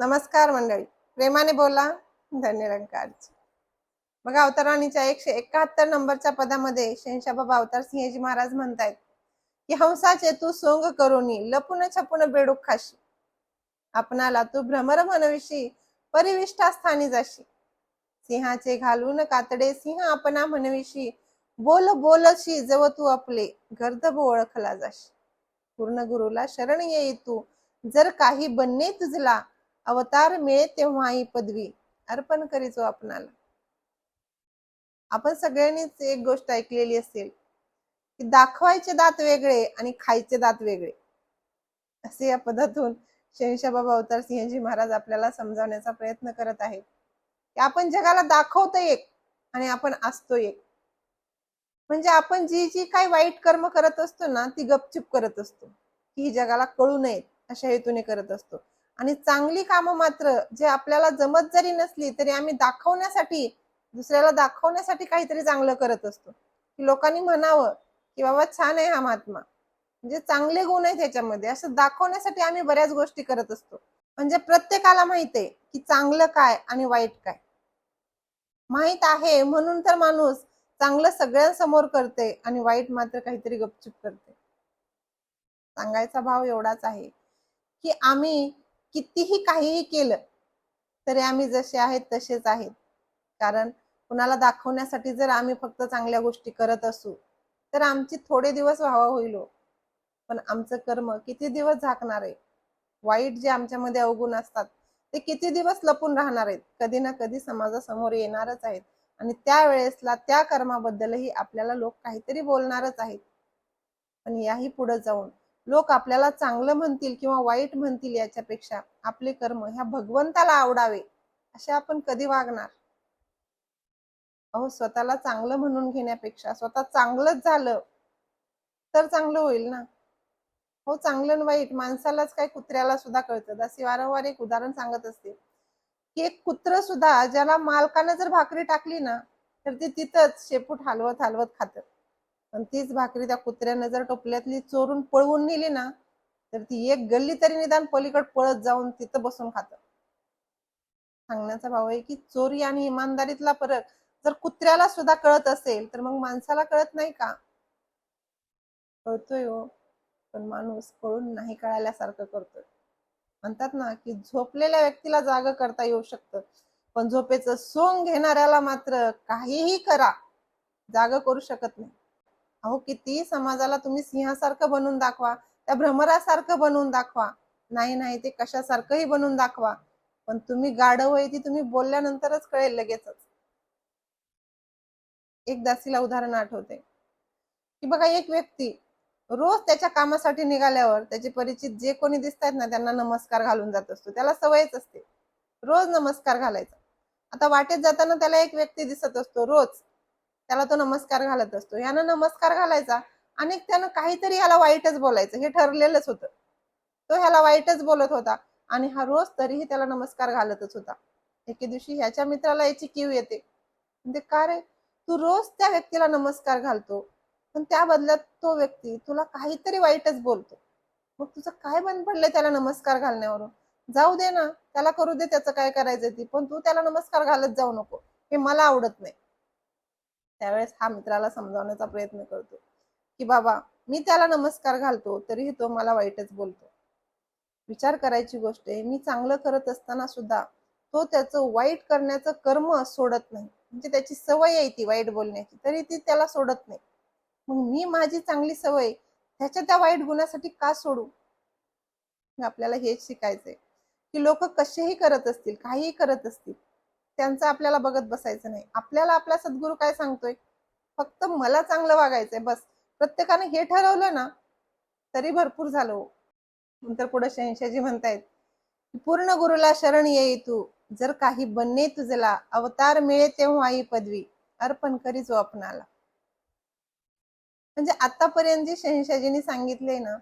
नमस्कार मंडळी. प्रेमाने बोला धन्यरंकारची बघा अवतारवाणीच्या एकशे एकाहत्तर नंबरच्या पदामध्ये शेनशाबाबा अवतार सिंहजी महाराज म्हणतायत की हंसाचे तू सोंग करोनी लपून छपून बेडूक खाशी. आपणाला तू भ्रमर म्हणविशी परिविष्टा स्थानी जाशी. सिंहाचे घालून कातडे सिंह आपणा म्हणविशी. बोल बोलशी जव तू आपले गर्दभ ओळखला जाशी. पूर्ण गुरुला शरण येई तू. जर काही बनणे तुझला अवतार मिळे तेव्हा ही पदवी अर्पण करीचो आपणाला. आपण सगळ्यांनीच एक गोष्ट ऐकलेली असेल की दाखवायचे दात वेगळे आणि खायचे दात वेगळे. असे या पदातून शहनशाबाबा अवतार सिंहजी महाराज आपल्याला समजावण्याचा प्रयत्न करत आहेत. की आपण जगाला दाखवतो एक आणि आपण असतो एक. म्हणजे आपण जी जी काही वाईट कर्म करत असतो ना ती गपचूप करत असतो. ही जगाला कळू नयेत अशा हेतूने करत असतो. आणि चांगली कामं मात्र जे आपल्याला जमत जरी नसली तरी आम्ही दाखवण्यासाठी दुसऱ्याला दाखवण्यासाठी काहीतरी चांगलं करत असतो. की लोकांनी म्हणावं की बाबा छान आहे हा महात्मा. म्हणजे चांगले गुण आहेत त्याच्यामध्ये असं दाखवण्यासाठी आम्ही बऱ्याच गोष्टी करत असतो. म्हणजे प्रत्येकाला माहीत आहे की चांगलं काय आणि वाईट काय. माहीत आहे म्हणून तर माणूस चांगलं सगळ्यांसमोर करते आणि वाईट मात्र काहीतरी गपचूप करते. सांगायचा भाव एवढाच आहे की आम्ही कितीही काहीही केलं तरी आम्ही जसे आहेत तसेच आहेत. कारण कुणाला दाखवण्यासाठी जर आम्ही फक्त चांगल्या गोष्टी करत असू तर आमची थोडे दिवस व्हावा होईल हो. पण आमचं कर्म किती दिवस झाकणार आहे? वाईट जे आमच्यामध्ये अवगुण असतात ते किती दिवस लपून राहणार आहेत? कधी ना कधी समाजासमोर येणारच आहेत. आणि त्यावेळेसला त्या कर्माबद्दलही आपल्याला लोक काहीतरी बोलणारच आहेत. पण याही पुढे जाऊन लोक आपल्याला चांगलं म्हणतील किंवा वाईट म्हणतील याच्यापेक्षा आपले कर्म ह्या भगवंताला आवडावे असे आपण कधी वागणार? अहो स्वतःला चांगलं म्हणून घेण्यापेक्षा स्वतः चांगलंच झालं तर चांगलं होईल ना? हो चांगलं आणि वाईट माणसालाच काय कुत्र्याला सुद्धा कळतं. असे वारंवार एक उदाहरण सांगत असते. की एक कुत्र सुद्धा ज्याला मालकानं जर भाकरी टाकली ना तर ते तिथंच शेपूट हलवत हलवत खातं. पण तीच भाकरी त्या कुत्र्यानं जर टोपल्यातली चोरून पळवून नेली ना तर ती एक गल्ली तरी निदान पलीकड पळत जाऊन तिथं बसून खात. सांगण्याचा भाव आहे की चोरी आणि इमानदारीतला फरक जर कुत्र्याला सुद्धा कळत असेल तर मग माणसाला कळत नाही का? कळतोय हो पण माणूस कळून नाही कळाल्यासारखं करतोय. म्हणतात ना की झोपलेल्या व्यक्तीला जाग करता येऊ शकतं पण झोपेचं सोंग घेणाऱ्याला मात्र काहीही करा जाग करू शकत नाही. अहो किती समाजाला तुम्ही सिंहासारखं बनवून दाखवा त्या भ्रमरासारखं बनवून दाखवा. नाही नाही ते कशासारखंही बनवून दाखवा. पण तुम्ही गाढव आहे ती तुम्ही बोलल्यानंतरच कळेल लगेचच. एक दासीला उदाहरण आठवते. की बघा एक व्यक्ती रोज त्याच्या कामासाठी निघाल्यावर त्याचे परिचित जे कोणी दिसतात ना त्यांना नमस्कार घालून जात असतो. त्याला सवयच असते. रोज नमस्कार घालायचा. आता वाटेत जाताना त्याला एक व्यक्ती दिसत असतो रोज. त्याला तो नमस्कार घालत असतो. यानं नमस्कार घालायचा आणि त्यानं काहीतरी याला वाईटच बोलायचं. हे ठरलेलंच होतं. तो ह्याला वाईटच बोलत होता आणि हा रोज तरीही त्याला नमस्कार घालतच होता. एके दिवशी ह्याच्या मित्राला याची कीव येते. म्हणजे का रे? तू रोज त्या व्यक्तीला नमस्कार घालतो. पण त्या बदल्यात तो व्यक्ती तुला काहीतरी वाईटच बोलतो. मग तुझं काय बंद पडलंय त्याला नमस्कार घालण्यावरून? जाऊ दे ना. त्याला करू दे त्याचं काय करायचं ती. पण तू त्याला नमस्कार घालत जाऊ नको. हे मला आवडत नाही. त्यावेळेस हा मित्राला समजावण्याचा प्रयत्न करतो. की बाबा मी त्याला नमस्कार घालतो तरीही तो मला वाईटच बोलतो. विचार करायची गोष्ट आहे मी चांगलं करत असताना सुद्धा तो त्याचं वाईट करण्याचं कर्म सोडत नाही. म्हणजे त्याची सवय आहे ती वाईट बोलण्याची तरी ती त्याला सोडत नाही. मग मी माझी चांगली सवय त्याच्या त्या वाईट गुणासाठी का सोडू? आपल्याला हेच शिकायचंय. की लोक कसेही करत असतील काहीही करत असतील त्यांचं आपल्याला बघत बसायचं नाही. आपल्याला आपला सद्गुरू काय सांगतोय? फक्त मला चांगलं वागायचंय बस. प्रत्येकाने हे ठरवलं ना तरी भरपूर झालं हो. नंतर पुढे शहनशाजी म्हणतायत पूर्ण गुरुला शरण येई तू. जर काही बनणे तुझला अवतार मिळे तेव्हा ही पदवी. अर्पण करीचो आपणाला. म्हणजे आतापर्यंत जे शहनशाजींनी सांगितले ना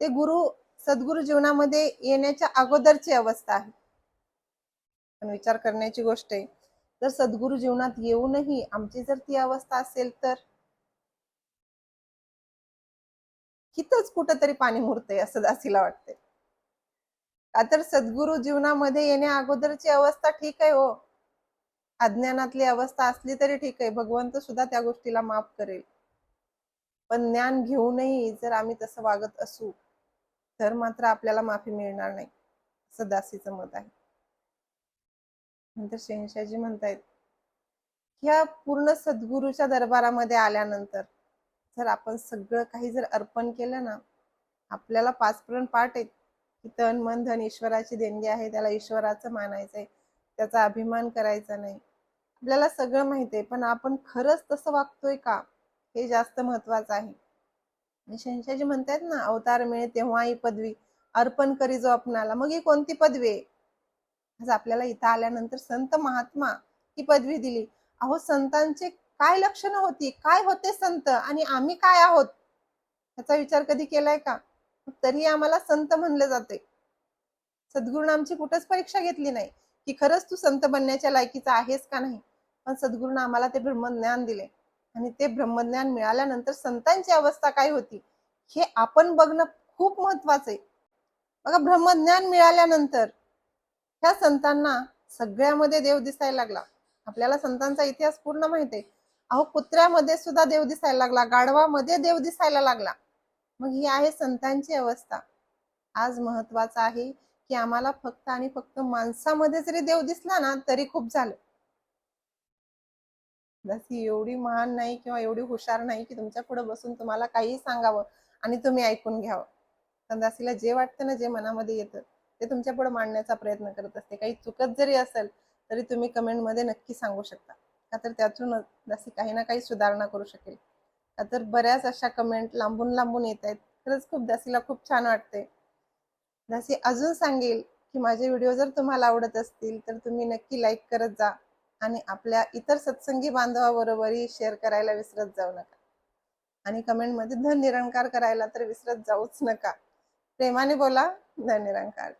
ते गुरु सद्गुरु जीवनामध्ये येण्याच्या अगोदरची अवस्था आहे. पण विचार करण्याची गोष्ट आहे. जर सद्गुरु जीवनात येऊनही आमची जर ती अवस्था असेल तर? हिथच कुठंतरी पाणी मुरतंय असं दासीला वाटतंय. का तर सद्गुरू जीवनामध्ये येण्या अगोदरची अवस्था ठीक आहे हो. अज्ञानातली अवस्था असली तरी ठीक आहे. भगवंत सुद्धा त्या गोष्टीला माफ करेल. पण ज्ञान घेऊनही जर आम्ही तसं वागत असू तर मात्र आपल्याला माफी मिळणार नाही असं दासीचं मत आहे. नंतर शहनशाहजी म्हणतायत ह्या पूर्ण सद्गुरूच्या दरबारामध्ये आल्यानंतर जर आपण सगळं काही जर अर्पण केलं ना आपल्याला पाचपर्यंत पाठ आहेत की तन मन धन ईश्वराची देणगी आहे त्याला ईश्वराचं मानायचं आहे त्याचा अभिमान करायचा नाही. आपल्याला सगळं माहिती आहे पण आपण खरंच तसं वागतोय का? हे जास्त महत्वाचं आहे. आणि म्हणतायत ना अवतार मिळे तेव्हा ही पदवी अर्पण करी जो आपणाला. मग ही कोणती पदवी आहे? आज आपल्याला इथं आल्यानंतर संत महात्मा ही पदवी दिली. अहो संतांचे काय लक्षणं होती? काय होते संत? आणि आम्ही काय आहोत? याचा विचार कधी केलाय का? तरी आम्हाला संत म्हणले जाते सद्गुरूनं आमची कुठंच परीक्षा घेतली नाही. की खरंच तू संत बनण्याच्या लायकीचा आहेस का नाही? पण सद्गुरूनं आम्हाला ते ब्रह्मज्ञान दिले. आणि ते ब्रह्मज्ञान मिळाल्यानंतर संतांची अवस्था काय होती? हे आपण बघणं खूप महत्वाचं आहे. बघा ब्रह्मज्ञान मिळाल्यानंतर ह्या संतांना सगळ्यामध्ये देव दिसायला लागला. आपल्याला संतांचा इतिहास पूर्ण माहिती आहे. अहो कुत्र्यामध्ये सुद्धा देव दिसायला लागला. गाढवामध्ये देव दिसायला लागला. मग ही आहे संतांची अवस्था. आज महत्वाचं आहे की आम्हाला फक्त आणि फक्त माणसामध्ये जरी देव दिसला ना तरी खूप झालं. जशी एवढी महान नाही किंवा एवढी हुशार नाही की तुमच्यापुढे बसून तुम्हाला काही सांगावं आणि तुम्ही ऐकून घ्यावं. तर दासीला जे वाटतं ना जे मनामध्ये येतं. ते तुमच्यापुढे मांडण्याचा प्रयत्न करत असते. काही चुकत जरी असेल तरी तुम्ही कमेंटमध्ये नक्की सांगू शकता. का तर त्यातून जास्ती काही ना काही सुधारणा करू शकेल. का तर बऱ्याच अशा कमेंट लांबून लांबून येत आहेत. खरंच खूप दासीला खूप छान वाटते दासी अजून सांगेल की माझे व्हिडिओ जर तुम्हाला आवडत असतील तर तुम्ही नक्की लाईक करत जा आणि आपल्या इतर सत्संगी बांधवाबरोबरही शेअर करायला विसरत जाऊ नका. आणि कमेंटमध्ये धन निरंकार करायला तर विसरत जाऊच नका. प्रेमाने बोला धन निरंकार.